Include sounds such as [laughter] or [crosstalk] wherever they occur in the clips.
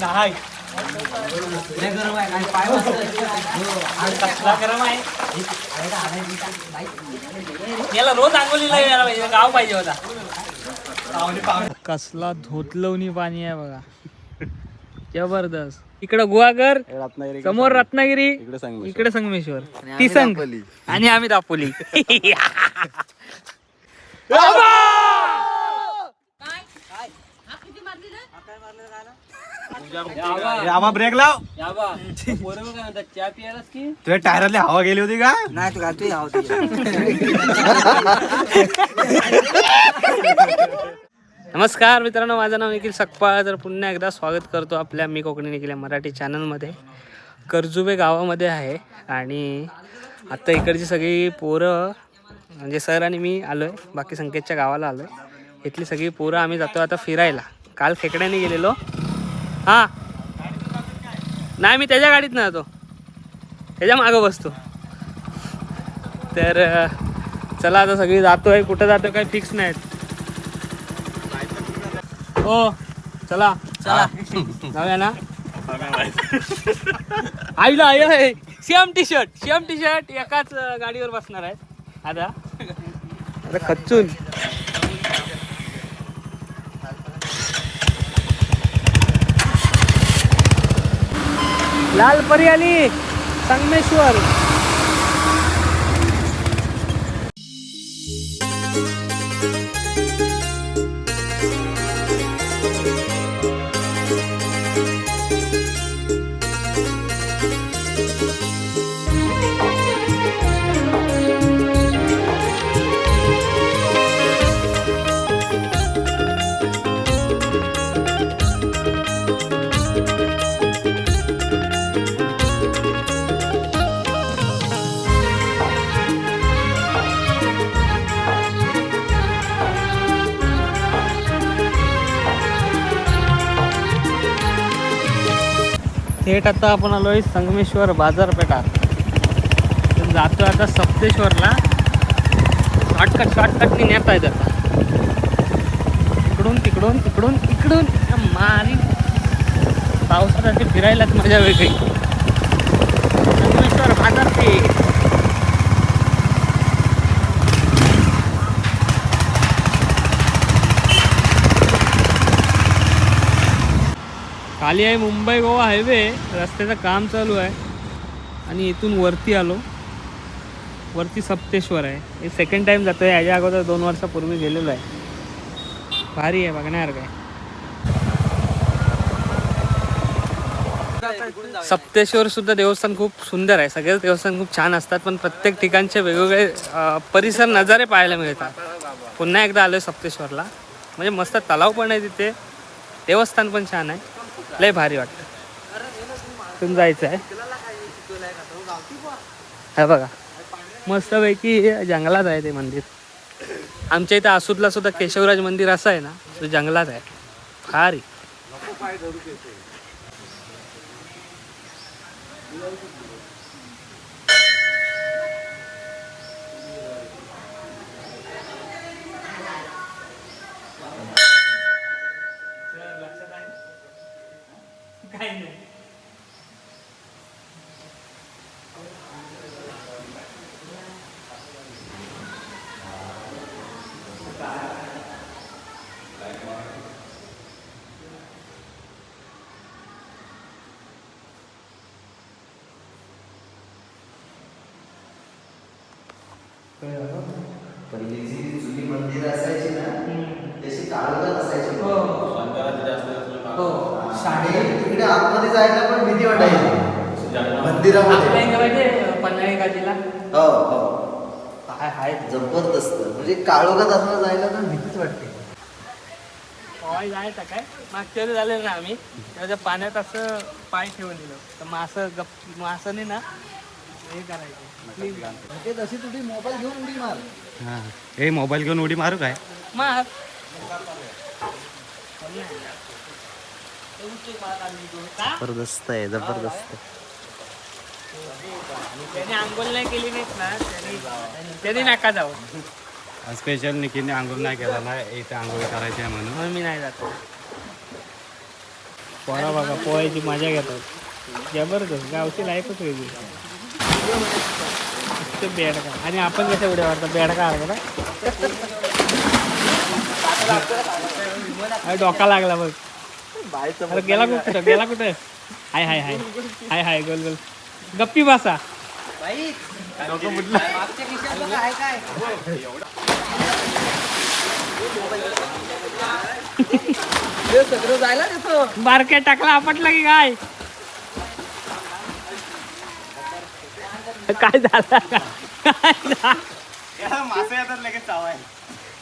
नाही गरम आहे आणि पाय. आणि कसला गरम आहे याला रोज आंघोलीला यायला पाहिजे गाव पाहिजे होता कसला धोतलवणी पाणी आहे बघा. जबरदस्त. इकडं गुहागर रत्नागिरी समोर रत्नागिरी इकडे संगमेश्वर. इकडे संगमेश्वर. ती संग. आणि आम्ही दापोली. [laughs] आम्हा ब्रेक लाव. चहा पियालाच की? तुझ्या टायरातली हवा गेली होती का? नाही तू घालतोय नमस्कार मित्रांनो माझं नाव निखिल सकपाळ. तर पुन्हा एकदा स्वागत करतो आपल्या मी कोकणी निखिल मराठी चॅनलमध्ये. कर्जुबे गावामध्ये आहे आणि आत्ता इकडची सगळी पोरं म्हणजे सर आणि मी आलो आहे बाकी संकेतच्या गावाला आलो आहे इथली सगळी पोरं आम्ही जातो आता फिरायला. काल खेकड्याने गेलेलो. हां. नाही मी त्याच्या गाडीत ना जातो. त्याच्या मागं बसतो. तर चला आता सगळी जातोय. कुठं जातोय काही फिक्स नाहीत. हो. चला. चला. जाऊया ना. [laughs] आईला आई आहे same T shirt same T shirt एकाच गाडीवर बसणार आहे आता. अरे खच्चून. लाल परी आली. संगमेश्वर. थेट आता आपण आलो आहे संगमेश्वर बाजारपेठात जातो आता सप्तेश्वरला. शॉर्टकट शॉर्टकटनी नेता येत आता. इकडून तिकडून तिकडून इकडून. मारी. पावसासाठी फिरायलाच मजा वेगळी. संगमेश्वर बाजारपेठ. खाली आहे मुंबई गोवा हायवे. रस्त्याचं काम चालू आहे. आणि इथून वरती आलो. वरती सप्तेश्वर आहे. हे सेकंड टाइम जातो आहे याच्या अगोदर दोन वर्षापूर्वी गेलेलो आहे. भारी आहे बघण्यासारखं आहे सप्तेश्वर सुद्धा देवस्थान खूप सुंदर आहे. सगळेच देवस्थान खूप छान असतात पण प्रत्येक ठिकाणचे वेगवेगळे परिसर नजारे पाहायला मिळतात. पुन्हा एकदा आलो सप्तेश्वरला. म्हणजे मस्त तलाव पण आहे तिथे. देवस्थान पण छान आहे. लय भारी वाटतं. तिथून जायचं आहे हा बघा. मस्तपैकी जंगलात आहे ते मंदिर. आमच्या इथं आसूदला सुद्धा केशवराज मंदिर असं आहे ना तो जंगलात आहे. भारी. पहिली जी जुनी मंदिर असायची ना तशी काळोखात असायची. हो. आणि तिकडे आतमध्ये जायला पण भीती वाटायची. मंदिरामध्ये. पन्हाळी गाजीला हो हो. काय आहे जबरदस्त. म्हणजे काळोखात असं जायला तर भीतीच वाटते. पोहाय जायचं काय? मागच्या वेळी झालेलं ना आम्ही. तेव्हा त्या पाण्यात असं पाय ठेवून दिलं. तर मासं गप मासाने ना हे करायचं. तशी तुझी मोबाईल घेऊन उडी मार. हे मोबाईल घेऊन उडी मारू काय? मार. जबरदस्त आहे जबरदस्त. त्याने आंघोळ नाही केली नाहीत ना त्यांनी त्यांनी नका जाऊ. स्पेशल निकीने आंघोळ नाही केलेला आहे इथे आंघोळ करायची आहे म्हणून. म्हणून मी नाही जात. पोरा बघा पोहायची मजा घेतात. जबरदस्त गावची लाईफच वेगळी. ते बेडका. आणि आपण कसं एवढे वाटतं बेडका आला ना. डोका लागला बघ. अरे गेला कुठं? गेला कुठं? हाय हाय हाय. हाय हाय गोल गोल. गप्पी बसा. [laughs] बारक्या टाकला आपटला की काय? काय झालं? काय झालं? मासे येतात लगेच चावाय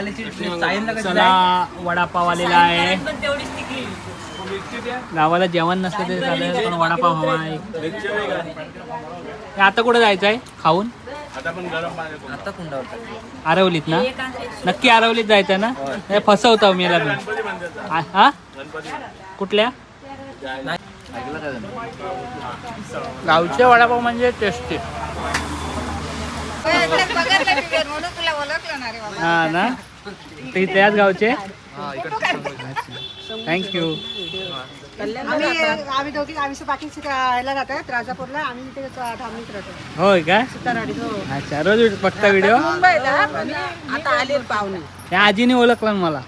घ्या. चला वडापाव आलेला आहे. गावाला जेवण नसलं तरी चालेल पण वडापाव हवा आहे हे आता कुठं जायचं आहे खाऊन आरवलीत ना? नक्की आरवलीत जायचं ना? हे फसवतो मी याला मी. आ- हा? कुठल्या? गावचे वडापाव म्हणजे टेस्टी म्हणून तुला ओळखलं ना रे बाबा. हा ना? ते त्याच गावचे? थँक्यू आम्ही आम्ही दोघी आम्ही बाकी ह्याला राजापूरला. आम्ही इथे धामणीत राहतो होय काय सुतारवाडीत हो. अच्छा रोज बघता व्हिडिओ आता आले पाहुणे. त्या आजीने ओळखलं ना मला.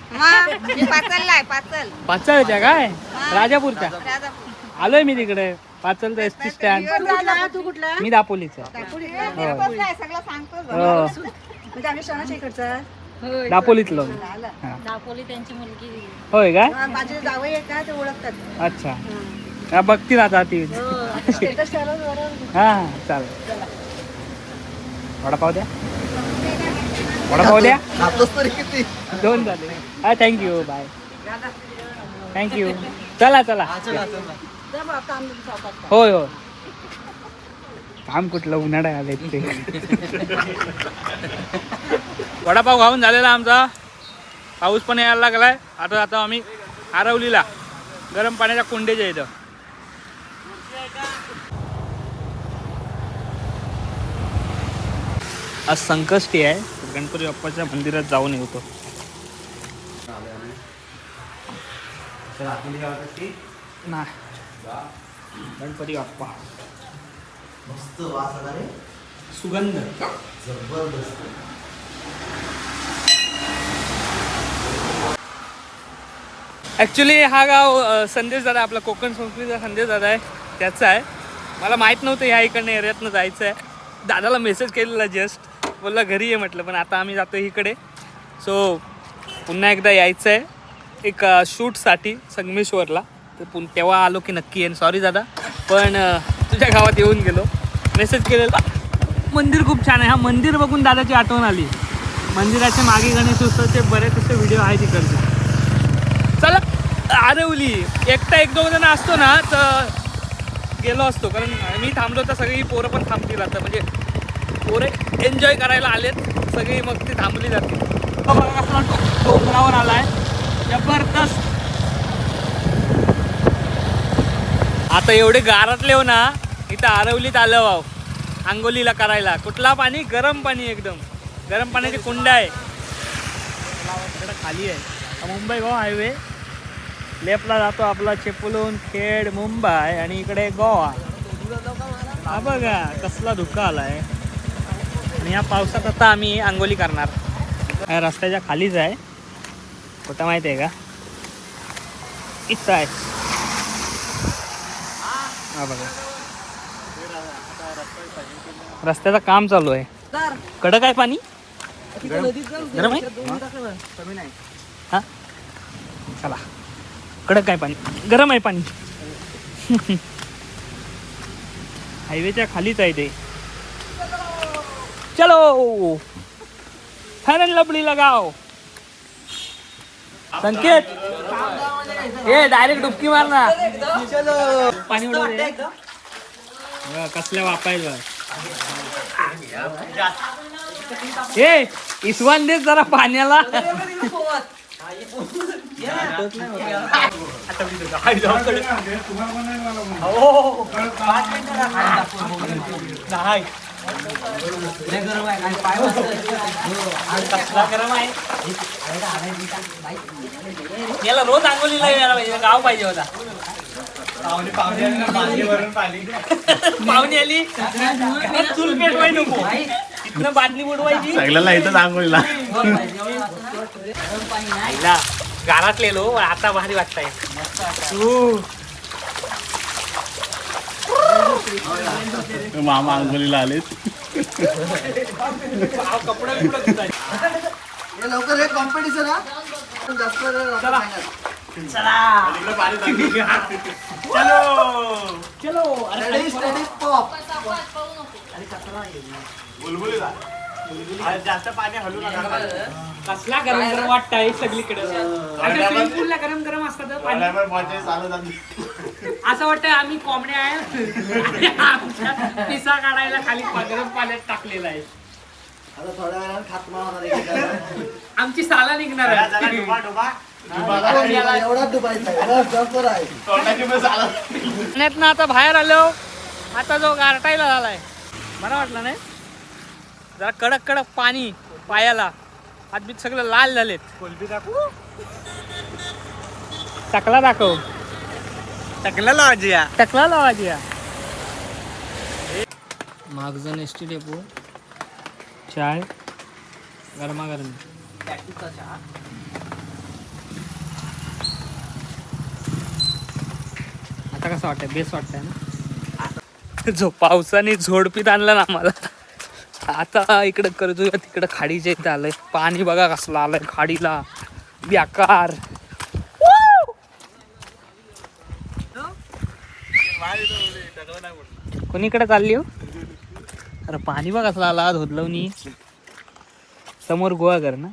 पाचल. पाचळच्या काय राजापूरच्या? राजापूर. आलोय मी तिकडे. पाचलचा एस टी स्टँड कुठला? तू कुठला? मी दापोलीचा. सगळं सांगतो. हो. दापोलीतलो. हा. दापोली त्यांची मुलगी. होय काय माझे जावई आहेत ना ते ओळखतात. अच्छा. हा, बघतील आता ती. ठेवलं हा हा चालेल. वडापाव द्या. वडापाव द्या. दोन झाले. हा थँक्यू बाय थँक्यू चला चला. होय होय. काम कुठलं? उन्हाळा आले ते. [laughs] वडापाव खाऊन झालेला आमचा. पाऊस पण यायला लागलाय. आता आता आम्ही आरवलीला. गरम पाण्याच्या कुंडेच्या इथं. आज संकष्टी आहे. गणपती बाप्पाच्या मंदिरात जाऊन येतो नाही. गणपती बाप्पा. मस्त सुगंध. जबरदस्त. ॲक्च्युली हा गाव संदेश दादा आपला कोकण संस्कृतीचा संदेश दादा आहे. त्याचा आहे. मला माहीत नव्हतं ह्या इकडनं एरियातनं जायचं आहे. दादाला मेसेज केलेला जस्ट बोलला घरी ये म्हटलं. पण आता आम्ही जातो इकडे. सो पुन्हा एकदा यायचं आहे एक शूटसाठी संगमेश्वरला. तर पुन तेव्हा आलो की नक्की येईन. सॉरी दादा. पण तुझ्या गावात येऊन गेलो. मेसेज केलेला मंदिर खूप छान आहे. हा मंदिर बघून दादाची आठवण आली. मंदिराच्या मागे गणेश उत्सवचे बरेच असे व्हिडिओ आहेत तिकडचे चला. आरवली एकटा एक दोन जण असतो ना तर गेलो असतो. कारण मी थांबलो तर सगळी पोरं पण थांबतील आता. म्हणजे पोरं एन्जॉय करायला आलेत. सगळी मग ती थांबली जाते तो बघा कसला डोंगरावर आलाय. जबरदस्त. आता एवढे गारातले हो ना इथं आरवलीत आलं वाव. आंघोलीला करायला. कुठला पाणी? गरम पाणी एकदम. गरम पाण्याची कुंड आहे. खाली आहे. मुंबई गोवा हायवे. लेफ्टला जातो आपला चिपळूण खेड मुंबई आणि इकडे गोवा. हा बघा कसला धुका आलाय. आणि या पावसात आता आम्ही आंघोली करणार. रस्त्याच्या खालीच आहे. कुठं माहिती आहे का? इथं आहे. हा बघा. रस्त्याचं काम चालू आहे. कडक आहे पाणी? गरम आहे? हा? चला. कडक काय पाणी? गरम आहे पाणी. हायवेच्या खालीच आहे ते. चलो! फॅन लपडी लगाव. संकेत? ए डायरेक्ट डुबकी मार ना पाणी कसल्या वापायचं? ए इसवान दे जरा पाण्याला. याला रोज आंगोलीला पाहिजे गाव पाहिजे होता. पाहुणे आली. घरात चूल पेटवाय नको. बादली बुडवायची. सगळ्याला इथं आंघोळीला आईला. गारातलेलो आता भारी वाटताय. मामा आंघोळीला आलेत. कपडे बिपडे धुताय. हे लवकर हे कॉम्पिटिशन हा. जास्त वेळ. चला. चलो. चलो. अरे पॉप जास्त पाणी हलू नका. कसला गरम गरम वाटतंय सगळीकडे. आता गरम गरम असतात असं वाटतंय आम्ही कोंबड्या आहे. आमच्या पिसा काढायला खाली गरम पाण्यात टाकलेला आहे. आता थोड्या वेळानं खात्मा होणार आहे. आमची साला निघणार आहे. एवढा डुबायचा आहे. पाण्यातनं आता बाहेर आलो. आता जो गारटायला झालाय. बरं वाटलं नाही? जरा कडक कडक पाणी पायाला. हातबीत सगळं लाल झालेत. टकला दाखव. टाकला लावायची टकला लावायची या. मागजन एस टी डेपो. चाय. गरमागरम. आता कसं वाटतंय बेस वाटतंय ना. जो पावसाने झोडपीत आणला ना मला आता इकडं कर्ज तिकडं खाडीच्या इथं आलंय पाणी बघा कसलं आलंय खाडीला बेकार. कोणीकडे चालली हो? अरे पाणी बघ कसलं आला धोदलवनी समोर गोवाघर ना.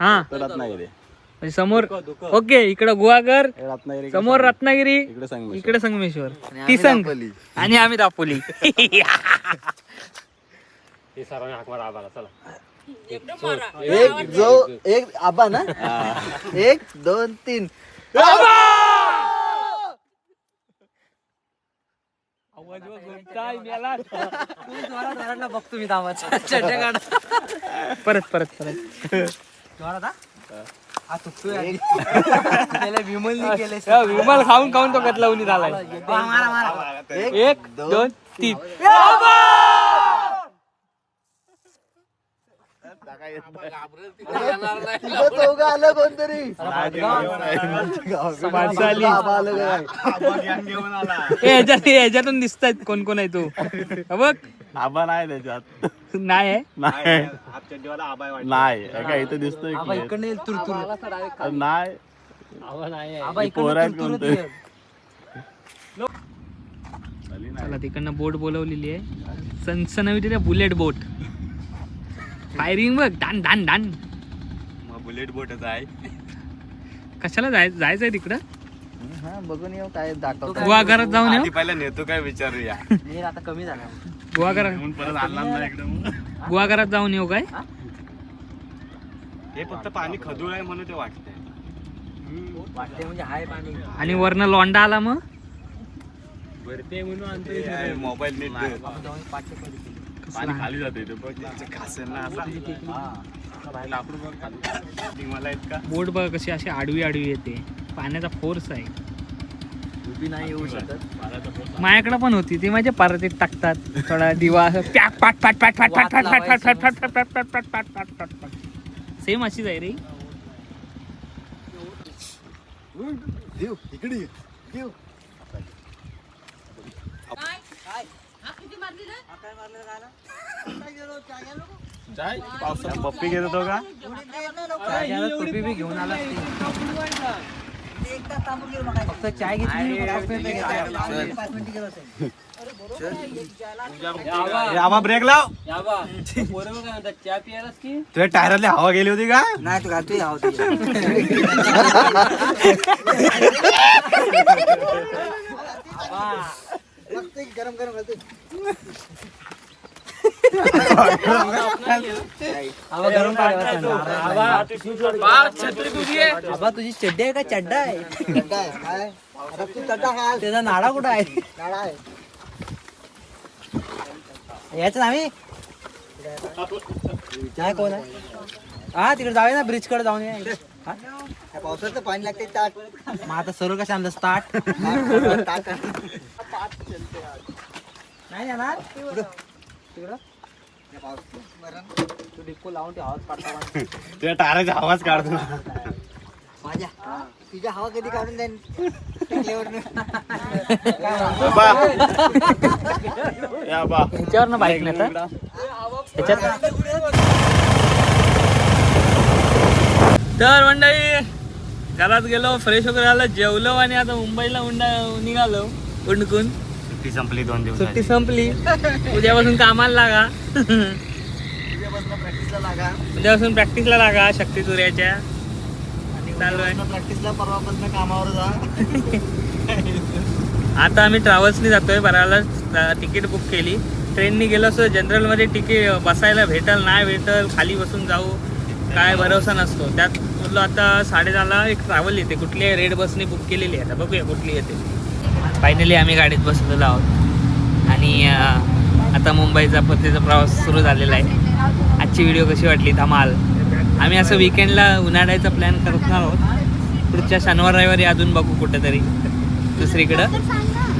हा. रत्नागिरी म्हणजे समोर ओके इकडं गुहागर रत्नागिरी समोर रत्नागिरी इकडे संगमेश्वर. ती संघ आणि आम्ही दापोली. [laughs] एक जो एक आबा ना? [laughs] एक दोन तीन. बघतो मी दामाचा. चड्ड्या [laughs] विमलनी हा, विमल खाऊन खाऊन तो कतलावणी झालाय. मारा मारा. एक दोन तीन. तुझं चौघं आलं कोणतरी. माणसं आली आबा आलं काय? ए, ह्याच्यात ह्याच्यातून दिसत आहेत कोण कोण आहे तू? हा बघ. आबा नाही त्याच्यात. नाही आहे. नाही. नाही हे काय इथं दिसतोय आबा. इकडनं येईल नाही. आबा हे चला तिकडनं बोट बोलवलेली आहे. सनसनवी बुलेट बोट. फायरिंग बघ डान डान डान. बुलेट बोटच आहे. कशाला जाय जायचंय तिकडं? हा बघून येऊ काय दाखवतो गुहागरात जाऊन येऊ. पहिला नेतो काय विचारूया. नीर आता कमी झाला. गुहागरात म्हणून परत आणला ना इकडे मग. गुहागरात जाऊन येऊ काय? हे फक्त पाणी खदूळ आहे म्हणून ते वाटतंय. वाटते म्हणजे हाय पाणी. आणि वरनं लोंडा आला मग? मोबाईल नीट ठेव. जाऊन पाचशे कधी पाणी खाली जाते ते बघ त्याचे घासेल ना असं. लाकूड बघ खाली. मला इतका. बोट बघ कशी अशी आडवी आडवी येते. पाण्याचा फोर्स आहे. उभी नाही येऊ शकत माझ्याकडे पण होती ती माझ्या पारतीत टाकतात थोडा दिवा असं पॅक पाट पाट पाट पाट पाट पाट पाट पाट पाट पाट पाट पाट पाट पाट पाट पाट पाट सेम अशीच आहे रे इकडे पप्पी घेत होतो का फक्त चाय घेतली आम्हा ब्रेक लाव. चहा पियालाच की? तुझ्या टायरातली हवा गेली होती का? नाही तू घालतोय आहोत गरम गरम घालतोय. आवा गरम आबा तुझी चड्डी आहे का? चड्डा आहे. चड्डा आहे. काय? अरे तू चड्डा घाल त्याचा नाडा कुठं आहे? नाडा आहे. याच आम्ही? काय कोण आहे? हा तिकडे जाऊया ना ब्रिजकडे जाऊन या हा? पावसाचं पाणी लागते ताट. मग आता सर्व कशा आणलं स्टार्ट नाही जाणार तिकडं तिकडं? तू डिप्पो लावून ते आवाज तुझ्या टायराचा आवाज काढतो माझ्या? तुझ्या हवा कधी काढून जाईन? ह्याच्यावर ना बाईक नेतात ह्याच्यात तर मंडळी घरात गेलो फ्रेश वगैरे झालं जेवलो आणि आता मुंबईला उंडा निघालो उंडकून. सुट्टी संपली दोन दिवस सुट्टी संपली. [laughs] उद्यापासून कामाला लागा. प्रॅक्टिसला लागा. उद्यापासून प्रॅक्टिसला लागा शक्ती सूर्याच्या. चालू आहे. प्रॅक्टिसला परवापासून कामावर जा. [laughs] आता आम्ही ट्रॅव्हल्सनी जातोय बराला तिकीट बुक केली. ट्रेननी गेलो असतो जनरलमध्ये तिकीट बसायला भेटल नाही भेटल खाली बसून जाऊ. काय भरोसा नसतो. त्यात बोललो आता साडेदहाला एक ट्रॅव्हल येते. कुठली रेड बसनी बुक केलेली आहे. आता बघूया कुठली येते. फायनली आम्ही गाडीत बसलेलो आहोत. आणि आता मुंबईचा परतीचा प्रवास सुरू झालेला आहे. आजची व्हिडिओ कशी वाटली? धमाल. आम्ही असं विकेंडला उन्हाळ्याचा प्लॅन करणार आहोत. पुढच्या शनिवार रविवारी अजून बघू कुठेतरी दुसरीकडं.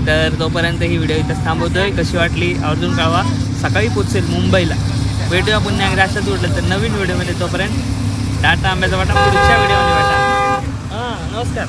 तर तोपर्यंत ही व्हिडिओ इथंच थांबवतोय. कशी वाटली? अजून कळवा सकाळी पोचेल मुंबईला. भेटूया पुन्हा एकदा. अशाच उठलं तर नवीन व्हिडिओमध्ये तोपर्यंत टाटा आंब्याचा वाटा पुढच्या व्हिडिओमध्ये वाटा हां नमस्कार.